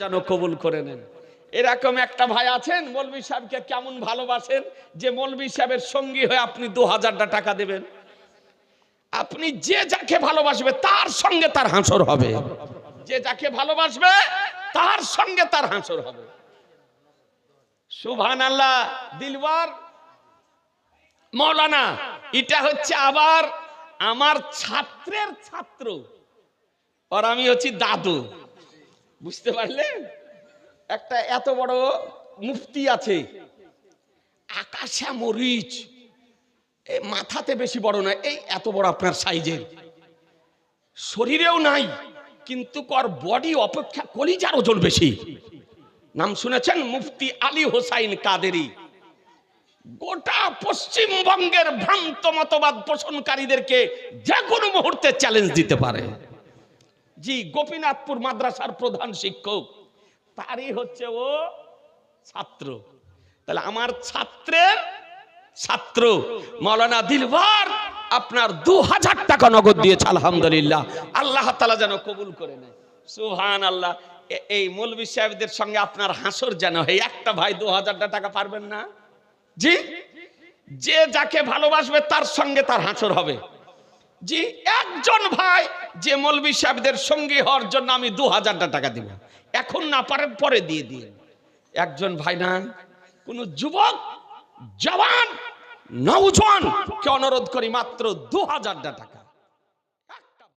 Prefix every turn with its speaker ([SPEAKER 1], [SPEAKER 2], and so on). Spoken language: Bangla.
[SPEAKER 1] যেন কবুল করে নেন। এরকম একটা ভাই আছেন মৌলবী সাহেবকে কেমন ভালোবাসেন যে মৌলবী সাহেবের সঙ্গী হয়ে আপনি দু হাজারটা টাকা দেবেন। আপনি যে যাকে ভালোবাসবে তার সঙ্গে তার হাসর হবে। যে যাকে ভালোবাসবে তার সঙ্গে তার হাসর হবে। সুবহান আল্লাহ দিলবার মৌলানা, এটা হচ্ছে আবার আমার ছাত্রের ছাত্র, আর আমি হচ্ছি দাদু। বুঝতে পারলেন একটা এত বড় মুফতি আছে। আকাশা মরিচ। মাথাতে বেশি বড় না এই এত বড় আপনার সাইজের। শরীরেও নাই, কিন্তু কর বডি অপেক্ষা কলিজার ওজন বেশি। নাম শুনেছেন? মুফতি আলী হোসাইন কাদেরি। গোটা পশ্চিমবঙ্গের ভ্রান্ত মতবাদ পোষণকারীদেরকে যে কোনো মুহূর্তে চ্যালেঞ্জ দিতে পারে। জি, গোপীনাথপুর মাদ্রাসার প্রধান শিক্ষক। তারই হচ্ছে ও ছাত্র। তাহলে আমার ছাত্রের ছাত্র। মৌলানা দিলবার আপনার দু হাজার টাকা নগদ দিয়েছে, আলহামদুলিল্লাহ। আল্লাহ তালা যেন কবুল করে নেয়। সুহান আল্লাহ এই মৌলবী সাহেবদের সঙ্গে আপনার হাসর যেন হয়। একটা ভাই দু হাজারটা টাকা পারবেন না? জি? যে যাকে ভালোবাসবে তার সঙ্গে তার হাসর হবে। জি, একজন ভাই যে মৌলবী সাহেবদের সঙ্গী হওয়ার জন্য আমি দু হাজারটা টাকা দিব। এখন না পারেন, পরে দিয়ে দিয়ে একজন ভাই না কোন যুবক, জওয়ান নৌজন কে অনুরোধ করি মাত্র দু হাজারটা টাকা।